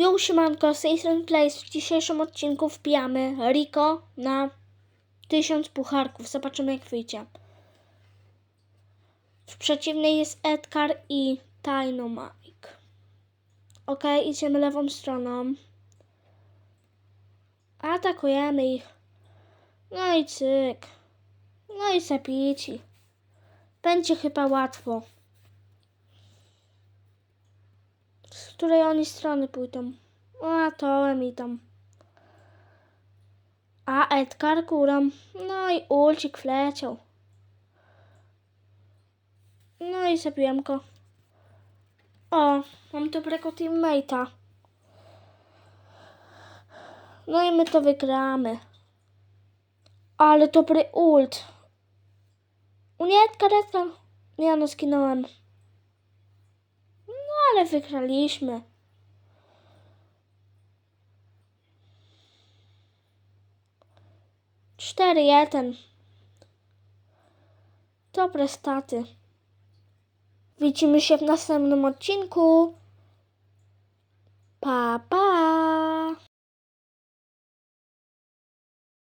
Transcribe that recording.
Yo, siemanko, z tej strony Place. W dzisiejszym odcinku wpijamy Rico na 1000 pucharków. Zobaczymy jak wyjdzie. W przeciwnej jest Edgar i Dynamite. Ok, idziemy lewą stroną. Atakujemy ich. No i cyk. No i zabici. Będzie chyba łatwo. Z której oni strony pójdą? A, tołem idą. A, Edgar górą. No i ulcik wleciał. No i zabiłem go. O, mam dobrego teammate'a. No i my to wygramy. Ale dobry ult. Nie, Edgar, Edgar. Ja no skinąłem. Ale wygraliśmy. Cztery jeden. Dobre staty. Widzimy się w następnym odcinku. Pa, pa.